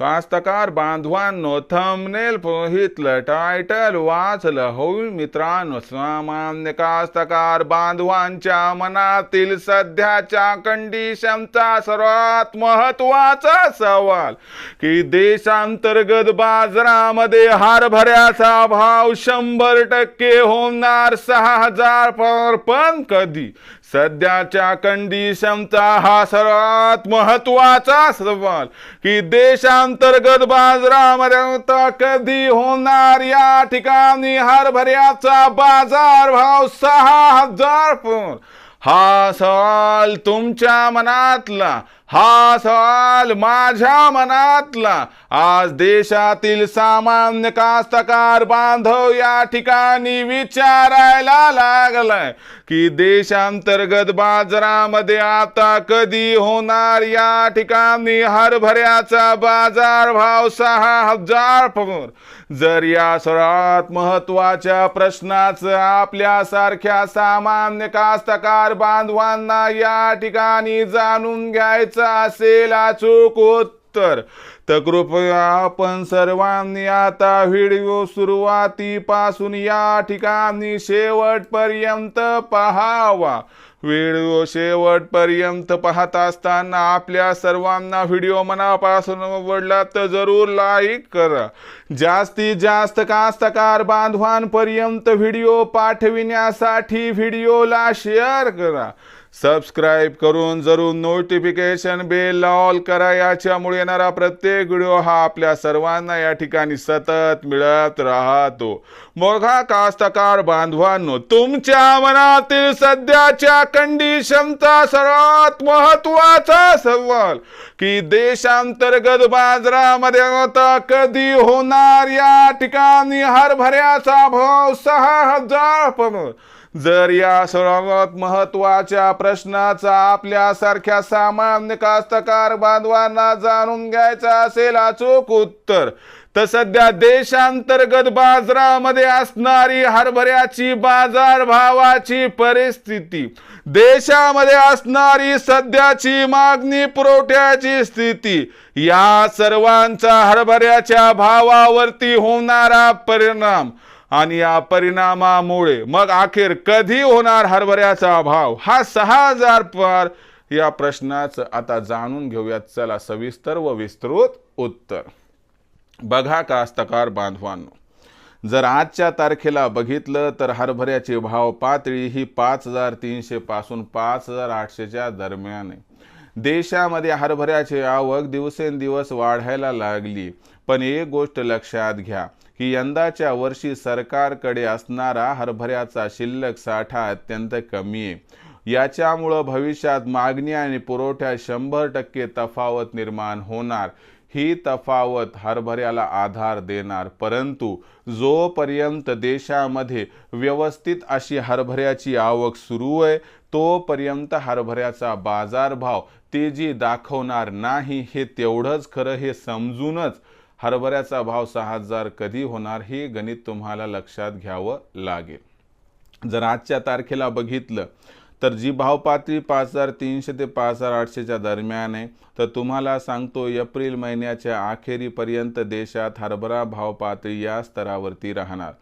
कास्तकार बांधवांनो thumbnail पोहितलं title वाचलं होईल मित्रांनो. सामान्य कास्तकार बांधवांच्या मनातील सध्याच्या कंडिशनचा सर्वात महत्त्वाचा सवाल की देशांतर्गत बाजारामध्ये हरभऱ्याचा भाव शंभर टक्के होणार सहा हजार पर पण कधी? सध्याच्या कंडिशनचा हा सर्वात महत्त्वाचा सवाल की देशांतर्गत बाजारामध्ये कधी होणार या ठिकाणी हरभऱ्याचा बाजार भाव सहा हजार हा सवाल तुमच्या मनातला हा सवाल माझ्या मनातला. आज देशातील सामान्य कास्तकार बांधव या ठिकाणी विचारायला लागलाय की देशांतर्गत बाजारामध्ये आता कधी होणार या ठिकाणी हरभऱ्याचा बाजार भाव सहा हजार पगार जर या सर्वात महत्त्वाच्या प्रश्नाचं आपल्यासारख्या सामान्य कास्तकार बांधवांना या ठिकाणी जाणून घ्यायचं असेल अचूक उत्तर. तर कृपया आपण सर्वांनी आता व्हिडिओ सुरुवातीपासून या ठिकाणी शेवटपर्यंत पहावा. व्हिडिओ शेवटपर्यंत पाहत असताना आपल्या सर्वांना व्हिडिओ मनापासून आवडला तर जरूर लाईक करा. जास्तीत जास्त कास्तकार बांधवांपर्यंत व्हिडिओ पाठविण्यासाठी व्हिडिओला शेअर करा. सबस्क्राईब करून जरूर नोटिफिकेशन बेल ऑल करा. याच्यामुळे येणारा प्रत्येक व्हिडिओ हा आपल्या सर्वांना या ठिकाणी सतत मिळत राहतो. मोघा कास्तकार बांधवांनो तुमच्या मनातील सध्याच्या कंडिशनचा सर्वात महत्त्वाचा सवाल की देशांतर्गत बाजारामध्ये आता कधी होणार या ठिकाणी हरभऱ्याचा भाव सहा हजार पण जर या सर्वात महत्त्वाच्या प्रश्नाचा आपल्यासारख्या सामान्य कास्तकार बांधवांना जाणून घ्यायचा असेल अचूक उत्तर तर सध्या देशांतर्गत बाजारामध्ये असणारी हरभऱ्याची बाजार भावाची परिस्थिती देशामध्ये असणारी सध्याची मागणी पुरवठ्याची स्थिती या सर्वांचा हरभऱ्याच्या भावावरती होणारा परिणाम आणि या परिणामामुळे मग अखेर कधी होणार हरभऱ्याचा भाव? हा सहा हजार पार या प्रश्नाचं आता जाणून घेऊयात. चला सविस्तर व विस्तृत उत्तर. बघा कास्तकार बांधवांनो जर आजच्या तारखेला बघितलं तर हरभऱ्याची भाव पातळी ही पाच हजार तीनशे पासून पाच हजार आठशेच्या दरम्यान आहे. देशामध्ये हरभऱ्याची आवक दिवसेंदिवस वाढायला लागली. पण एक गोष्ट लक्षात घ्या की यंदाच्या वर्षी सरकारकडे असणारा हरभऱ्याचा शिल्लक साठा अत्यंत कमी आहे. याच्यामुळं भविष्यात मागणी आणि पुरवठ्यात शंभर टक्के तफावत निर्माण होणार. ही तफावत हरभऱ्याला आधार देणार. परंतु जोपर्यंत देशामध्ये व्यवस्थित अशी हरभऱ्याची आवक सुरू आहे तोपर्यंत हरभऱ्याचा बाजारभाव तेजी दाखवणार नाही हे तेवढंच खरं हे समजूनच हरभऱ्याचा भाव सहा हजार कधी होणार हे गणित तुम्हाला लक्षात घ्यावं लागेल. जर आजच्या तारखेला बघितलं तर जी भाव पातळी पाच हजार तीनशे ते पाच हजार आठशेच्या दरम्यान आहे. तर तुम्हाला सांगतो एप्रिल महिन्याच्या अखेरीपर्यंत देशात हरभरा भाव पातळी या स्तरावरती राहणार.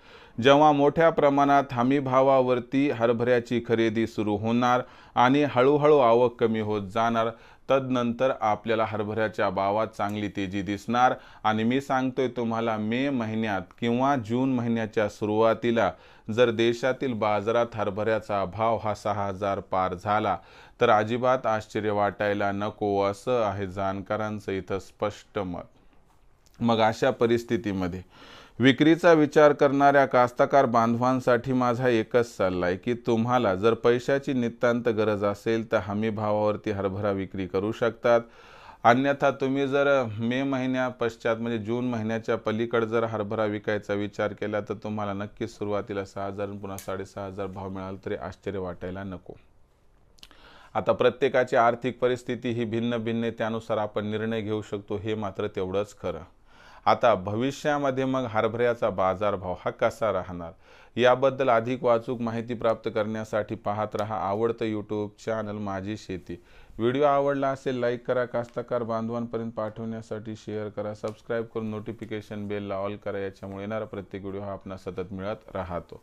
जेव्हा मोठ्या प्रमाणात हमी भावावरती हरभऱ्याची खरेदी सुरू होणार आणि हळूहळू आवक कमी होत जाणार तदनंतर आपल्याला हरभऱ्याच्या भावात चांगली तेजी दिसणार. आणि मी सांगतोय तुम्हाला मे महिन्यात किंवा जून महिन्याच्या सुरुवातीला जर देशातील बाजारात हरभऱ्याचा भाव हा सहा हजार पार झाला तर अजिबात आश्चर्य वाटायला नको असं आहे जाणकारांचं इथं स्पष्ट मत. मग अशा परिस्थितीमध्ये विक्रीचा विचार करणाऱ्या कास्तकार बांधवांसाठी माझा एकच सल्ला आहे की तुम्हाला जर पैशाची नितांत गरज असेल तर हमी भावावरती हरभरा विक्री करू शकतात. अन्यथा तुम्ही जर मे महिन्या पश्चात म्हणजे जून महिन्याच्या पलीकडे जर हरभरा विकायचा विचार केला तर तुम्हाला नक्कीच सुरुवातीला सहा हजार पुन्हा साडेसहा हजार भाव मिळाला तरी आश्चर्य वाटायला नको. आता प्रत्येकाची आर्थिक परिस्थिती ही भिन्न भिन्न त्यानुसार आपण निर्णय घेऊ शकतो हे मात्र तेवढंच खरं. आता भविष्यामध्ये मग हरभऱ्याचा बाजारभाव हा कसा राहणार? याबद्दल अधिक वाचूक माहिती प्राप्त करण्यासाठी पाहत रहा आवडतं यूट्यूब चॅनल माझी शेती. व्हिडिओ आवडला असेल लाईक करा. कास्तकार बांधवांपर्यंत पाठवण्यासाठी शेअर करा. सबस्क्राईब करून नोटिफिकेशन बेलला ऑल करा. याच्यामुळे येणारा प्रत्येक व्हिडिओ हा आपला सतत मिळत राहतो.